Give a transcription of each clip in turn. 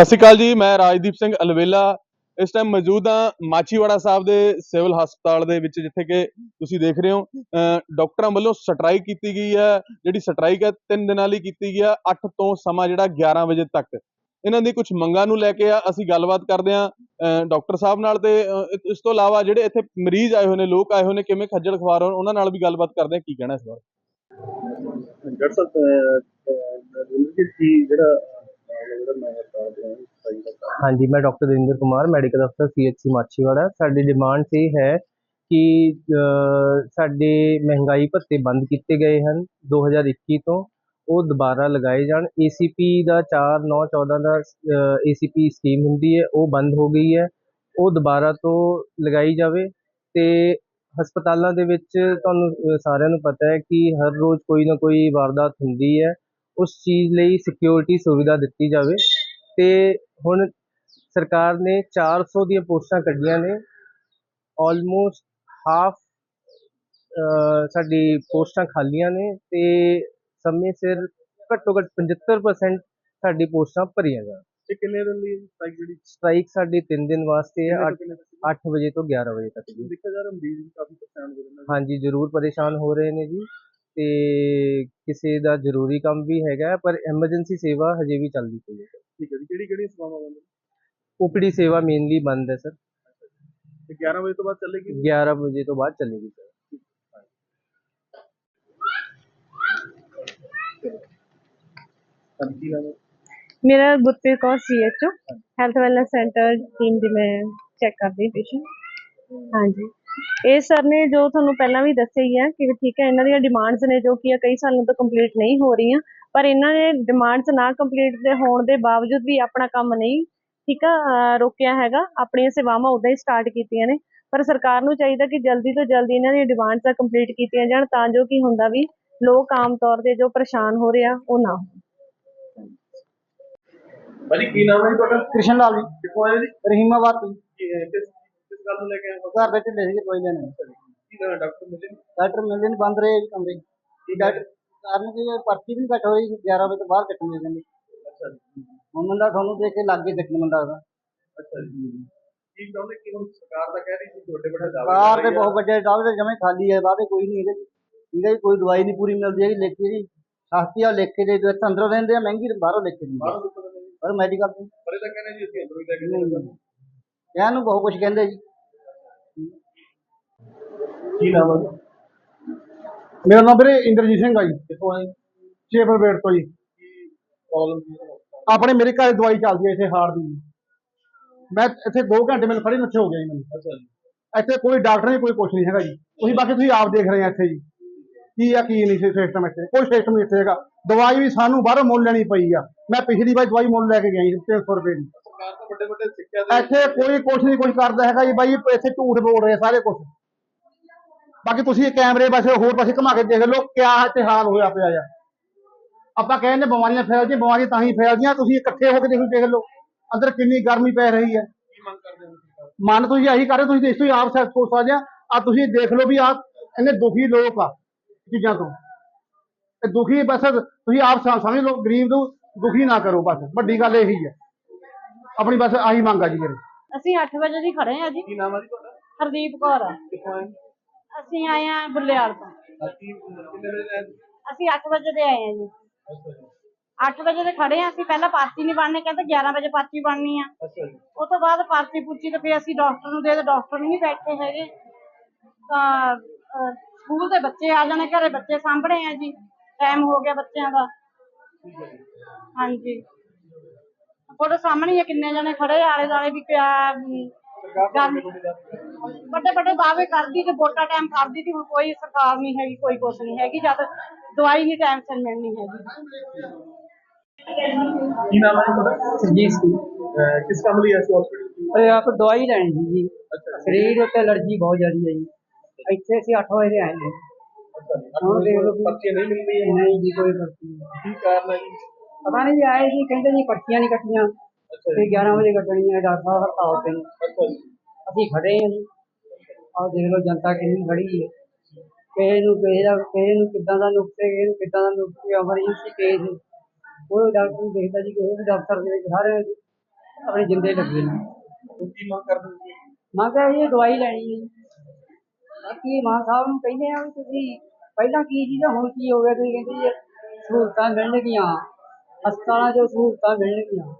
ਸਤਿ ਸ਼੍ਰੀ ਅਕਾਲ ਜੀ, ਮੈਂ ਰਾਜਦੀਪ ਸਿੰਘ ਅਲਵੇਲਾ। ਇਸ ਟਾਈਮ ਮੌਜੂਦ ਹਾਂ ਮਾਚੀਵਾੜਾ ਸਾਹਿਬ ਦੇ ਸਿਵਲ ਹਸਪਤਾਲ ਦੇ ਵਿੱਚ, ਜਿੱਥੇ ਕਿ ਤੁਸੀਂ ਦੇਖ ਰਹੇ ਹੋ ਡਾਕਟਰਾਂ ਵੱਲੋਂ ਸਟ੍ਰਾਈਕ ਕੀਤੀ ਗਈ ਹੈ। ਜਿਹੜੀ ਸਟ੍ਰਾਈਕ ਹੈ, ਤਿੰਨ ਦਿਨਾਂ ਲਈ ਕੀਤੀ ਗਈ ਹੈ 8 ਤੋਂ ਸਮਾਂ ਜਿਹੜਾ 11 ਵਜੇ ਤੱਕ। ਇਹਨਾਂ ਦੀ ਕੁਝ ਮੰਗਾਂ ਨੂੰ ਲੈ ਕੇ ਆ, ਅਸੀਂ ਗੱਲਬਾਤ ਕਰਦੇ ਹਾਂ, ਅਹ, ਡਾਕਟਰ ਸਾਹਿਬ ਨਾਲ ਤੇ ਇਸ- ਤੋਂ ਇਲਾਵਾ ਜਿਹੜੇ ਇੱਥੇ ਮਰੀਜ਼ ਆਏ ਹੋਏ ਨੇ, ਲੋਕ ਆਏ ਹੋਏ ਨੇ, ਕਿਵੇਂ ਖੱਜਲ ਖਵਾਰ ਹੋਣ, ਉਹਨਾਂ ਨਾਲ ਵੀ ਗੱਲਬਾਤ ਕਰਦੇ ਹਾਂ, ਕੀ ਕਹਿਣਾ ਇਸ ਬਾਰੇ। ਡਾਕਟਰ ਸਾਹਿਬ ਜਿਹੜਾ ਹਾਂਜੀ, ਮੈਂ ਡਾਕਟਰ ਦਵਿੰਦਰ ਕੁਮਾਰ ਮੈਡੀਕਲ ਅਫਸਰ ਸੀਐਚਸੀ ਮਾਛੀਵਾੜਾ। ਸਾਡੀ ਡਿਮਾਂਡ ਇਹ ਹੈ ਕਿ ਸਾਡੇ ਮਹਿੰਗਾਈ ਭੱਤੇ ਬੰਦ ਕੀਤੇ ਗਏ ਹਨ 2021 ਤੋਂ। ਉਹ ਦੁਬਾਰਾ ਲਗਾਏ ਜਾਣ। ਏਸੀਪੀ ਦਾ 4 9 14 ਦਾ ਏਸੀਪੀ ਸਕੀਮ ਹੁੰਦੀ ਹੈ, ਉਹ ਬੰਦ ਹੋ ਗਈ ਹੈ। ਉਹ ਦੁਬਾਰਾ ਤੋਂ ਲਗਾਈ ਜਾਵੇ ਤੇ ਹਸਪਤਾਲਾਂ ਦੇ ਵਿੱਚ ਤੁਹਾਨੂੰ ਸਾਰਿਆਂ ਨੂੰ ਪਤਾ ਹੈ ਕਿ ਹਰ ਰੋਜ਼ ਕੋਈ ਨਾ ਕੋਈ ਵਾਰਦਾਤ ਹੁੰਦੀ ਹੈ। ਉਸ ਚੀਜ਼ ਲਈ ਸਿਕਿਉਰਿਟੀ ਸੁਵਿਧਾ ਦਿੱਤੀ ਜਾਵੇ। ਤੇ ਹੁਣ ਸਰਕਾਰ ਨੇ 400 ਦੀਆਂ ਪੋਸਟਾਂ ਕੱਢੀਆਂ ਨੇ। ਆਲਮੋਸਟ ਹਾਫ ਸਾਡੀ ਪੋਸਟਾਂ ਖਾਲੀਆਂ ਨੇ ਤੇ ਸਮੇਂ ਸਿਰ ਘੱਟੋ ਘੱਟ 75% ਸਾਡੀ ਪੋਸਟਾਂ ਭਰੀਆਂ ਜਾਣ। ਇਹ ਕਿੰਨੇ ਦਿਨ ਦੀ ਸਟ੍ਰਾਈਕ ਜਿਹੜੀ ਸਟ੍ਰਾਈਕ ਸਾਡੀ 3 ਦਿਨ ਵਾਸਤੇ ਹੈ ਕਿੰਨੇ ਅੱਠ- ਤੋਂ ਕਿੰਨੇ ਤੱਕ? 8 ਵਜੇ ਤੋਂ 11 ਵਜੇ ਤੱਕ। ਜੀ ਦੇਖਿਆ ਜਾ ਰਿਹਾ ਮਰੀਜ਼ ਵੀ ਕਾਫੀ ਪਰੇਸ਼ਾਨ ਹੋ ਰਹੇ ਨੇ। ਹਾਂਜੀ ਜ਼ਰੂਰ ਪਰੇਸ਼ਾਨ ਹੋ ਰਹੇ ਨੇ ਜੀ। ਤੇ ਕਿਸੇ ਦਾ ਜ਼ਰੂਰੀ ਕੰਮ ਵੀ ਹੈਗਾ ਪਰ ਐਮਰਜੈਂਸੀ ਸੇਵਾ ਹਜੇ ਵੀ ਚੱਲਦੀ ਪਈ ਹੈ। ਠੀਕ ਹੈ ਜੀ ਕਿਹੜੀ ਕਿਹੜੀ ਸੇਵਾਵਾਂ ਬੰਦ? ਓਪੀਡੀ ਸੇਵਾ ਮੇਨਲੀ ਬੰਦ ਹੈ ਸਰ। ਤੇ 11 ਵਜੇ ਤੋਂ ਬਾਅਦ ਚੱਲੇਗੀ? 11 ਵਜੇ ਤੋਂ ਬਾਅਦ ਚੱਲੇਗੀ ਸਰ। ਕੀ ਨਾਮ ਹੈ ਮੇਰਾ Gurpreet Kaur CHO health wellness centre team ਦੀ ਮੈਂ ਚੈੱਕ ਕਰਦੀ ਪੇਸ਼ੈਂਟ ਹਾਂਜੀ। ਇਹ ਸਰ ਨੇ ਜੋ ਤੁਹਾਨੂੰ ਪਹਿਲਾਂ ਵੀ ਦੱਸਿਆ ਹੀ ਹੈ ਕਿ ਠੀਕ ਹੈ ਇਹਨਾਂ ਦੀਆਂ ਡਿਮਾਂਡਸ ਨੇ ਜੋ ਕਿ ਕਈ ਸਾਲਾਂ ਤੋਂ ਕੰਪਲੀਟ ਨਹੀਂ ਹੋ ਰਹੀਆਂ ਪਰ ਇਹਨਾਂ ਨੇ ਡਿਮਾਂਡਸ ਨਾ ਕੰਪਲੀਟ ਦੇ ਹੋਣ ਦੇ ਬਾਵਜੂਦ ਵੀ ਆਪਣਾ ਕੰਮ ਨਹੀਂ ਠੀਕ ਆ ਰੋਕਿਆ ਹੈਗਾ ਆਪਣੀਆਂ ਸੇਵਾਵਾਂ ਉਦਾਂ ਹੀ ਸਟਾਰਟ ਕੀਤੀਆਂ ਨੇ ਪਰ ਸਰਕਾਰ ਨੂੰ ਚਾਹੀਦਾ ਕਿ ਜਲਦੀ ਤੋਂ ਜਲਦੀ ਇਹਨਾਂ ਦੀਆਂ ਡਿਮਾਂਡਸ ਆ ਕੰਪਲੀਟ ਕੀਤੀਆਂ ਜਾਣ ਤਾਂ ਜੋ ਕੀ ਹੁੰਦਾ ਵੀ ਲੋਕ ਆਮ ਤੌਰ ਤੇ ਜੋ ਪਰੇਸ਼ਾਨ ਹੋ ਰਹੇ ਉਹ ਨਾ ਹੋਣ। ਭਾਜੀ ਕੀ ਨਾਮ ਹੈ ਜੀ ਤੁਹਾਡਾ? ਕ੍ਰਿਸ਼ਨ ਲਾਲ ਜੀ। ਕਿੱਥੋਂ ਆਏ ਜੀ? ਰਹੀਮਾਬਾਦ ਹੈ ਨੂੰ ਲੈ ਕੇ ਆਏ ਹੋ? ਘਰ ਦੇ ਢਿੱਲੇ ਸੀਗੇ ਕੋਈ ਲੈਣੇ ਕੀ ਹੈ? ਡਾਕਟਰ ਮਿਲੇ ਨੀ? ਡਾਕਟਰ ਮਿਲਦੇ ਨਹੀਂ ਬੰਦ ਰਹੇ ਕਮਰੇ। ਡਾਕਟਰ ਕਾਰਨ ਕੀ ਹੈ, ਪਰਚੀ ਵੀ ਕੱਟ ਹੋਈ 11 ਵਜੇ ਤੋਂ ਬਾਅਦ ਕੱਟਣੀ ਹੈ ਕਹਿੰਦੇ। ਅੱਛਾ ਜੀ। ਹੁਣ ਮੁੰਡਾ ਤੁਹਾਨੂੰ ਦੇਖ ਕੇ ਲੱਗ ਕੇ ਦੇਖਣ ਮੁੰਡਾ ਦਾ ਅੱਛਾ ਜੀ। ਕੀ ਚਾਹੁੰਦੇ? ਕਿ ਹੁਣ ਸਰਕਾਰ ਤਾਂ ਕਹਿ ਰਹੀ ਸੀ ਛੋਟੇ ਵੱਡੇ ਦਾਅਵੇ ਕਰ ਦੇ ਹੈ। ਬਹੁਤ ਵੱਡੇ ਡਾਲ ਦੇ ਜਮੇ ਖਾਲੀ ਹੈ ਵਾਦੇ ਕੋਈ ਨਹੀਂ ਇਹਦੇ। ਹੈ ਜੀ ਕੋਈ ਦਵਾਈ ਨਹੀਂ ਪੂਰੀ ਮਿਲਦੀ ਹੈਗੀ ਲਿਖ ਕੇ ਜੀ ਸਸਤੀ ਆ ਲਿਖ ਕੇ ਦੇ ਦਿੰਦੇ, ਅੰਦਰੋਂ ਦਿੰਦੇ ਆ ਮਹਿੰਗੀ ਬਾਹਰੋਂ ਲਿਖ ਕੇ ਦਿੰਦੇ। ਬਾਹਰੋਂ ਦੇ? ਪਰ ਮੈਡੀਕਲ ਤੋਂ ਪਰ ਇਹ ਤਾਂ ਕਹਿੰਦੇ ਜੀ ਅਸੀਂ ਅੰਦਰੋਂ ਹੀ ਲੈ ਕੇ ਜਾਂਦੇ ਹਾਂ। ਇਹਨਾਂ ਨੂੰ ਬਹੁਤ ਕੁਝ ਕਹਿੰਦੇ ਜੀ। ਕੀ ਨਾਮ ਹੈ ਮੇਰਾ ਨਾਮ ਵੀਰੇ ਇੰਦਰਜੀਤ ਸਿੰਘ ਆ ਜੀ। ਕਿੱਥੋਂ ਆਏ? ਚੇਪਰ ਵੇਟ ਤੋਂ ਜੀ। ਪ੍ਰੋਬਲਮ ਆਪਣੇ ਮੇਰੇ ਘਰ ਦਵਾਈ ਚੱਲਦੀ ਹੈ ਇੱਥੇ ਹਾਰਟ ਦੀ। ਮੈਂ ਇੱਥੇ 2 ਘੰਟੇ ਮੈਨੂੰ ਖੜੀ ਨੱਥੇ ਹੋ ਗਿਆ ਜੀ ਮੈਨੂੰ। ਅੱਛਾ ਜੀ। ਇੱਥੇ ਕੋਈ ਡਾਕਟਰ ਨਹੀਂ ਕੋਈ ਕੁਛ ਨਹੀਂ ਹੈਗਾ ਜੀ। ਤੁਸੀਂ ਬਾਕੀ ਤੁਸੀਂ ਆਪ ਦੇਖ ਰਹੇ ਆ ਇੱਥੇ ਜੀ। ਕੀ ਆ ਕੀ ਨਹੀਂ ਸਿਸਟਮ ਇੱਥੇ। ਕੋਈ ਸਿਸਟਮ ਨਹੀਂ ਇੱਥੇ ਹੈਗਾ। ਦਵਾਈ ਵੀ ਸਾਨੂੰ ਬਾਹਰੋਂ ਮੁੱਲ ਲੈਣੀ ਪਈ ਆ। ਮੈਂ ਪਿਛਲੀ ਵਾਰ ਦਵਾਈ ਮੁੱਲ ਲੈ ਕੇ ਗਿਆ ਜੀ 300 ਰੁਪਏ ਦੀ। ਸਰਕਾਰ ਤਾਂ ਵੱਡੇ ਵੱਡੇ ਸਿੱਖਿਆ ਦੇ ਇੱਥੇ ਕੋਈ ਕੁਛ ਨਹੀਂ ਕੁਛ ਕਰਦਾ ਹੈਗਾ ਜੀ ਬਾਈ। ਇੱਥੇ ਝੂਠ ਬੋਲ ਰਹੇ ਸਾਰੇ ਕੁਛ। ਬਾਕੀ ਤੁਸੀਂ ਇਹ ਕੈਮਰੇ ਪਾਸੇ ਹੋਰ ਪਾਸੇ ਘੁਮਾ ਕੇ ਦੇਖ ਲਓ ਕਿਆ ਇੱਥੇ ਹਾਲ ਹੋਇਆ ਪਿਆ ਆ। ਆਪਾਂ ਕਹਿੰਦੇ ਬਿਮਾਰੀਆਂ ਫੈਲਦੀਆਂ ਬਿਮਾਰੀਆਂ ਤਾਂ ਹੀ ਫੈਲਦੀਆਂ ਤੁਸੀਂ ਇਕੱਠੇ ਹੋ ਕੇ ਦੇਖ ਦੇਖ ਲਓ ਅੰਦਰ ਕਿੰਨੀ ਗਰਮੀ ਪੈ ਰਹੀ ਹੈ? ਮਨ ਤੁਸੀਂ ਇਹੀ ਕਰ ਰਹੇ ਤੁਸੀਂ ਇਸ ਤੋਂ ਹੀ ਆਪ ਸੋਚ ਸਕਦੇ ਆ ਆ ਤੁਸੀਂ ਦੇਖ ਲਓ ਵੀ ਆ ਇੰਨੇ ਦੁਖੀ ਲੋਕ ਆ ਚੀਜ਼ਾਂ ਤੋਂ। ਤੇ ਦੁਖੀ ਬਸ ਤੁਸੀਂ ਆਪ ਸਮ- ਸਮਝ ਲਓ ਗਰੀਬ ਨੂੰ ਦੁਖੀ ਨਾ ਕਰੋ ਬਸ ਵੱਡੀ ਗੱਲ ਇਹੀ ਹੈ ਆਪਣੀ ਬਸ ਆਹੀ ਮੰਗ ਆ ਜੀ ਮੇਰੀ। ਅਸੀਂ 8 ਵਜੇ ਦੀ ਖੜੇ ਆ ਜੀ। ਕੀ ਨਾਮ ਹੈ ਜੀ ਤੁਹਾਡਾ? ਹਰਦੀਪ ਕੌਰ ਆ। ਅਸੀਂ ਆਏ ਆ ਬੁੱਲਿਆਲ ਤੋਂ। ਅਸੀਂ 8 ਵਜੇ ਦੇ ਆਏ ਆ ਜੀ। 8 ਵਜੇ ਦੇ ਖੜੇ ਆ ਅਸੀਂ ਪਹਿਲਾਂ ਪਰਚੀ ਨਹੀਂ ਬਣਨੇ ਕਹਿੰਦੇ 11 ਵਜੇ ਪਰਚੀ ਬਣਨੀ ਆ। ਅੱਛਾ ਤੋਂ ਬਾਅਦ ਪਰਚੀ ਪੁੱਛੀ ਤੇ ਫਿਰ ਅਸੀਂ ਡਾਕਟਰ ਨੂੰ ਦੇ ਤੇ ਡਾਕਟਰ ਨਹੀਂ ਬੈਠੇ ਹੈਗੇ। ਤਾਂ ਅਹ, ਸਕੂਲ ਦੇ ਬੱਚੇ ਆ ਜਾਣੇ ਘਰੇ ਬੱਚੇ ਸਾਂਭਣੇ ਆ ਜੀ। ਟਾਈਮ ਹੋ ਗਿਆ ਬੱਚਿਆਂ ਦਾ। ਹਾਂਜੀ। ਤੁਹਾਡੇ ਸਾਹਮਣੇ ਹੀ ਆ ਕਿੰਨੇ ਜਣੇ ਖੜੇ ਆਲੇ ਦੁਆਲੇ ਵੀ ਪਿਆ ਅਮ, ਗਰਮੀ ਵੱਡੇ ਵੱਡੇ ਦਾਅਵੇ ਕਰਦੀ ਤੇ ਵੋਟਾਂ ਟਾਈਮ ਕਰਦੀ ਸੀ ਹੁਣ ਕੋਈ ਸਰਕਾਰ ਨਹੀਂ ਹੈਗੀ ਕੋਈ ਕੁਛ ਨਹੀਂ ਹੈਗੀ ਜਦ ਦਵਾਈ ਨਹੀਂ ਟਾਈਮ ਸਿਰ ਮਿਲਣੀ ਹੈਗੀ। ਕੀ ਨਾਮ ਹੈ ਜੀ ਤੁਹਾਡਾ? ਸਰਜੀਤ ਸਿੰਘ। ਅਹ ਕਿਸ ਕੰਮ ਲਈ ਅਸੀਂ ਹਸਪੀਟਲ ਕੀ ਅਰੇ ਆਪ ਦਵਾਈ ਲੈਣੀ ਸੀ ਜੀ। ਅੱਛਾ। ਜੀ ਸਰੀਰ ਉੱਤੇ ਅਲਰਜੀ ਬਹੁਤ ਜ਼ਿਆਦੀ ਹੈ ਜੀ। ਇੱਥੇ ਅਸੀਂ 8 ਵਜੇ ਦੇ ਆਏ ਨੇ। ਅੱਛਾ ਜੀ। ਹੁਣ ਦੇਖ ਲਓ ਵੀ- ਪਰਚੀ ਹੈ ਹੈ ਤੇ ਜੀ। 11 ਵਜੇ ਕੱਟਣੀਆਂ ਹੈ ਡਾਕਟਰ ਸਾਹਿਬ ਹੜਤਾਲ ਤੇ। ਨੇ। ਅਸੀਂ ਖੜੇ ਹਾਂ ਜੀ। ਆਹ ਦੇਖ ਲਓ ਜਨਤਾ ਕਿੰਨੀ ਖੜੀ ਹੈ। ਕਿਸੇ ਨੂੰ ਕਿਸੇ ਦਾ ਕਿਸੇ ਨੂੰ ਕਿੱਦਾਂ ਦਾ ਨੁਕਸੇ ਕਿਸੇ ਨੂੰ ਕਿੱਦਾਂ ਦਾ ਨੁਕਸੇ ਐਮਰਜੈਂਸੀ ਕੇਸ ਉਹ ਡਾਕਟਰ ਨੂੰ ਦੇਖਦਾ ਜੀ ਕਿਸੇ ਵੀ ਦਫ਼ਤਰ ਦੇ ਵਿੱਚ ਸਾਰੇ ਆਪਣੇ ਜਿੰਦੇ ਲੱਗੇ ਨੇ। ਕੀ ਮੰਗ ਕਰਦੇ ਹੋ ਮੈਂ ਕਿਹਾ ਇਹ ਦਵਾਈ ਲੈਣੀ ਹੈ। ਜੀ। ਬਾਕੀ ਮਾਨ ਸਾਹਿਬ ਨੂੰ ਕਹਿੰਦੇ ਆ ਵੀ ਤੁਸੀਂ ਪਹਿਲਾਂ ਕੀ ਸੀ ਤੇ ਹੁਣ ਕੀ ਹੋ ਗਿਆ ਤੁਸੀਂ ਕਹਿੰਦੇ ਜੀ ਸਹੂਲਤਾਂ ਮਿਲਣਗੀਆਂ। ਹਸਪਤਾਲਾਂ 'ਚ ਸਹੂਲਤਾਂ ਮਿਲਣਗੀਆਂ।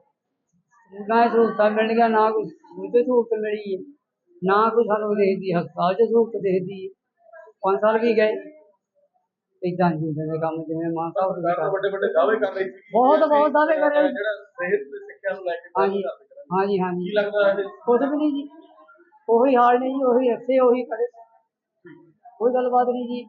ਨਾ ਸਹੂਲਤਾਂ ਮਿਲਣਗੀਆਂ ਨਾ ਕੋਈ ਦੂਜੀ ਸਹੂਲਤ ਮਿਲੀ ਹੈ ਨਾ ਕੋਈ ਸਾਨੂੰ ਦੇਖਦੀ ਹਸਪਤਾਲ 'ਚ ਸਹੂਲਤ ਦੇਖਦੀ ਹੈ ਪੰਜ ਸਾਲ ਵੀ ਗਏ। ਇਦਾਂ ਨਹੀਂ ਹੁੰਦੇ ਨੇ ਕੰਮ ਜਿਵੇਂ ਮਾਨ ਸਾਹਿਬ ਸਰਕਾਰ ਕਰ ਵੱਡੇ ਵੱਡੇ ਦਾਅਵੇ ਕਰ ਰਹੀ ਸੀ ਬਹੁਤ- ਬਹੁਤ ਦਾਅਵੇ ਕਰ ਰਹੀ। ਜਿਹੜਾ ਸਿਹਤ ਤੇ ਸਿੱਖਿਆ ਨੂੰ ਲੈ ਕੇ ਹਾਂਜੀ। ਹਾਂਜੀ ਹਾਂਜੀ। ਕੀ ਲੱਗਦਾ ਹੈ ਕੁਛ ਵੀ ਨਹੀਂ ਜੀ। ਉਹੀ ਹਾਲ ਨੇ ਜੀ ਉਹੀ ਰੱਸੇ ਉਹੀ ਖੜੇ ਕੋਈ ਗੱਲਬਾਤ ਨਹੀਂ ਜੀ।